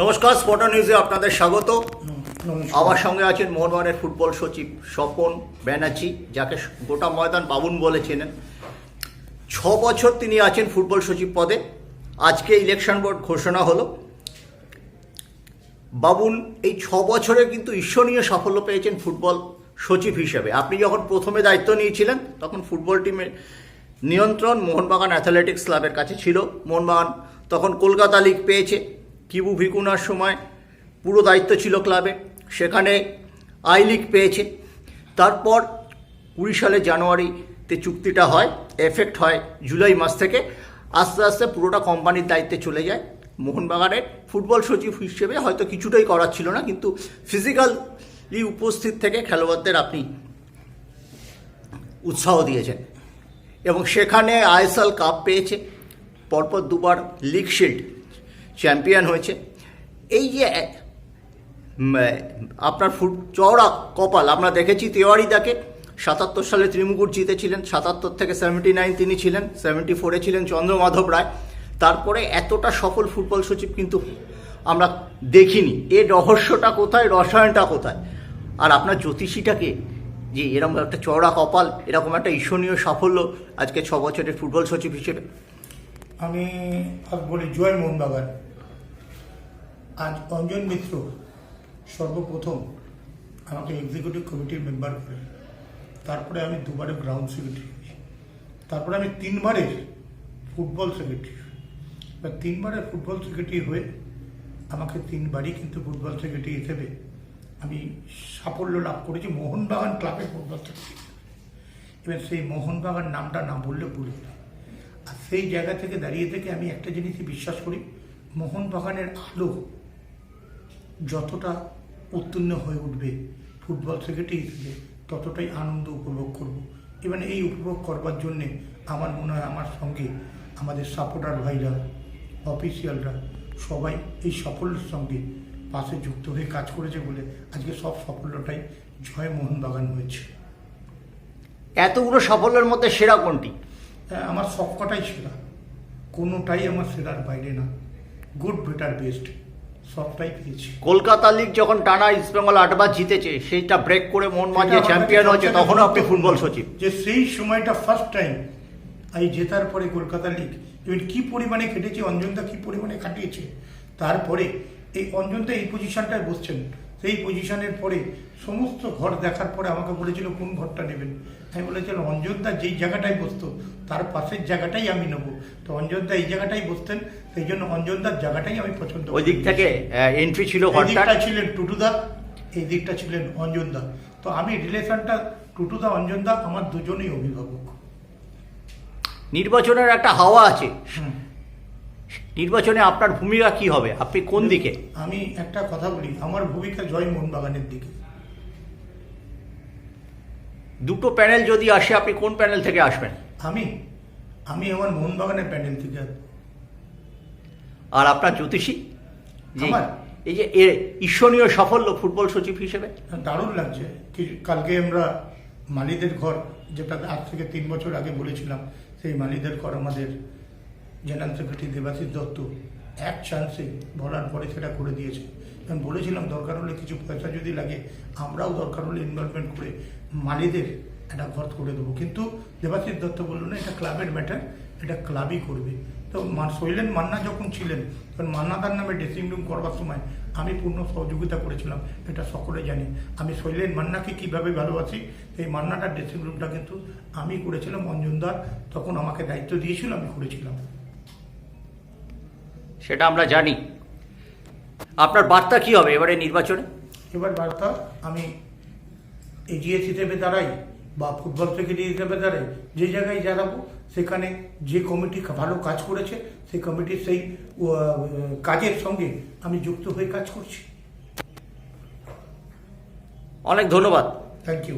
নমস্কার স্পটার নিউজে আপনাদের স্বাগত। আমার সঙ্গে আছেন মোহনবাগানের ফুটবল সচিব স্বপন ব্যানার্জি যাকে গোটা ময়দান বাবুন বলে চেনেন। ছ বছর তিনি আছেন ফুটবল সচিব পদে। আজকে ইলেকশন বোর্ড ঘোষণা হলো। বাবুন এই ছ বছরে কিন্তু ঈশ্বরীয় সাফল্য পেয়েছেন ফুটবল সচিব হিসেবে। আপনি যখন প্রথমে দায়িত্ব নিয়েছিলেন তখন ফুটবল টিমের নিয়ন্ত্রণ মোহনবাগান অ্যাথলেটিক্স ক্লাবের কাছে ছিল। মোহনবাগান তখন কলকাতা লিগ পেয়েছে। কিবু ভিকুনার সময় পুরো দায়িত্ব ছিল ক্লাবে। সেখানে আই লিগ পেয়েছে। তারপর কুড়ি সালে জানুয়ারিতে চুক্তিটা হয় এফেক্ট হয় জুলাই মাস থেকে। আস্তে আস্তে পুরোটা কোম্পানির দায়িত্বে চলে যায়। মোহনবাগানের ফুটবল সচিব হিসেবে হয়তো কিছুটাই করার ছিল না, কিন্তু ফিজিক্যালি উপস্থিত থেকে খেলোয়াড়দের আপনি উৎসাহ দিয়েছেন। এবং সেখানে আইএসএল কাপ পেয়েছে। পরপর দুবার লিগ শিল্ড চ্যাম্পিয়ন হয়েছে। এই যে আপনার ফুট, চওড়া কপাল, আমরা দেখেছি তেওয়ারিদাকে। সাতাত্তর সালে ত্রিমুকুট জিতেছিলেন, সাতাত্তর থেকে সেভেন্টি নাইন তিনি ছিলেন সেভেন্টি ফোরে ছিলেন চন্দ্রমাধব রায়। তারপরে এতটা সফল ফুটবল সচিব কিন্তু আমরা দেখিনি। এর রহস্যটা কোথায়, রসায়নটা কোথায়? আর আপনার জ্যোতিষীটাকে, যে এরকম একটা চওড়া কপাল, এরকম একটা ঈর্ষণীয় সাফল্য আজকে ছ বছরের ফুটবল সচিব হিসেবে। আমি বলি জয় মোহনবাগান। আজ অঞ্জন মিত্র সর্বপ্রথম আমাকে এক্সিকিউটিভ কমিটির মেম্বার করে। তারপরে আমি দুবারের গ্রাউন্ড সেক্রেটারি তারপরে আমি তিনবারের ফুটবল সেক্রেটারি বা তিনবারের ফুটবল সেক্রেটারি হয়ে আমাকে তিনবারই কিন্তু ফুটবল সেক্রেটারি হিসেবে আমি সাফল্য লাভ করেছি মোহনবাগান ক্লাবের ফুটবল সেক্রেটারি এবার সেই মোহনবাগান নামটা না বললে হবে। আর সেই জায়গা থেকে দাঁড়িয়ে থেকে আমি একটা জিনিসই বিশ্বাস করি, মোহনবাগানের আলো যতটা উত্তীর্ণ হয়ে উঠবে ফুটবল সেক্রেটারি হিসেবে ততটাই আনন্দ উপভোগ করব। এবং এই উপভোগ করবার জন্যে আমার মনে হয় আমার সঙ্গে আমাদের সাপোর্টার ভাইরা অফিসিয়ালরা সবাই এই সাফল্যের সঙ্গে পাশে যুক্ত হয়ে কাজ করেছে বলে আজকে সব সাফল্যটাই জয় মোহনবাগান হয়েছে। এতগুলো সাফল্যের মধ্যে সেরা কোনটি? হ্যাঁ, আমার সবকটাই সেরা। কোনোটাই আমার সেরার বাইরে না। গুড বেটার বেস্ট সবটাই পেয়েছি। কলকাতা লিগ যখন টানা ইস্টবেঙ্গল আটবার জিতেছে সেইটা ব্রেক করে মন মাঝে চ্যাম্পিয়ন হয়েছে তখনও আপনি ফুটবল সচিব। যে সেই সময়টা ফার্স্ট টাইম এই জেতার পরে কলকাতা লিগ কি পরিমাণে খেটেছে অঞ্জনদা কি পরিমাণে কাটিয়েছে তারপরে এই অঞ্জনদা এই পজিশনটায় বসছেন সেই পজিশনের পরে সমস্ত ঘর দেখার পরে আমাকে বলেছিল কোন ঘরটা নেবেন? আমি বলেছিলাম অঞ্জনদা যেই জায়গাটায় বসতো তার পাশের জায়গাটাই আমি নেব। তো অঞ্জনদা এই জায়গাটাই বসতেন সেই জন্য অঞ্জনদার জায়গাটাই আমি পছন্দ ওই দিক থেকে এন্ট্রি ছিল দিকটা ছিলেন টুটুদা এই দিকটা ছিলেন অঞ্জনদা। তো আমি রিলেশনটা টুটুদা অঞ্জনদা আমার দুজনেই অভিভাবক। নির্বাচনের একটা হাওয়া আছে। নির্বাচনে আপনার ভূমিকা কি হবে? আপনি কোন দিকে? আমি একটা কথা বলি আমার ভূমিকা জয় মোহনবাগানের দিকে। দুটো প্যানেল যদি আসে আপনি কোন প্যানেল থেকে আসবেন? আমি আমি আমার মোহনবাগানের প্যান্ডেল থেকে। আর আপনার জ্যোতিষী আমার? এই যে এর ঈশ্বরীয় সাফল্য ফুটবল সচিব হিসেবে দারুণ লাগছে কালকে আমরা মালিদের ঘর যেটা আজ থেকে তিন বছর আগে বলেছিলাম সেই মালিদের ঘর আমাদের জেনারেল সেক্রেটারি দেবাশিস দত্ত এক চান্সে বলার পরে সেটা করে দিয়েছে আমি বলেছিলাম দরকার হলে কিছু পয়সা যদি লাগে আমরাও দরকার হলে ইনভলভমেন্ট করে মালিদের একটা ঘর করে দেবো। কিন্তু দেবাশিস দত্ত বলল না এটা ক্লাবের ম্যাটার এটা ক্লাবই করবে। তো শৈলেন মান্না যখন ছিলেন তখন মান্নাদার নামে ড্রেসিং রুম করবার সময় আমি পূর্ণ সহযোগিতা করেছিলাম এটা সকলে জানি। আমি শৈলেন মান্নাকে কীভাবে ভালোবাসি এই মান্নাটার ড্রেসিং রুমটা কিন্তু আমি করেছিলাম অঞ্জনদার তখন আমাকে দায়িত্ব দিয়েছিল আমি করেছিলাম। সেটা আমরা জানি। আপনার বার্তা কি হবে এবারে নির্বাচনে? এবার বার্তা আমি এজিএস হিসেবে দাঁড়াই। বা ফুটবল হিসেবে দাঁড়াই যে জায়গায় জানাব সেখানে যে কমিটি ভালো কাজ করেছে সেই কমিটির সেই কাজের সঙ্গে আমি যুক্ত হয়ে কাজ করছি। অনেক ধন্যবাদ। Thank you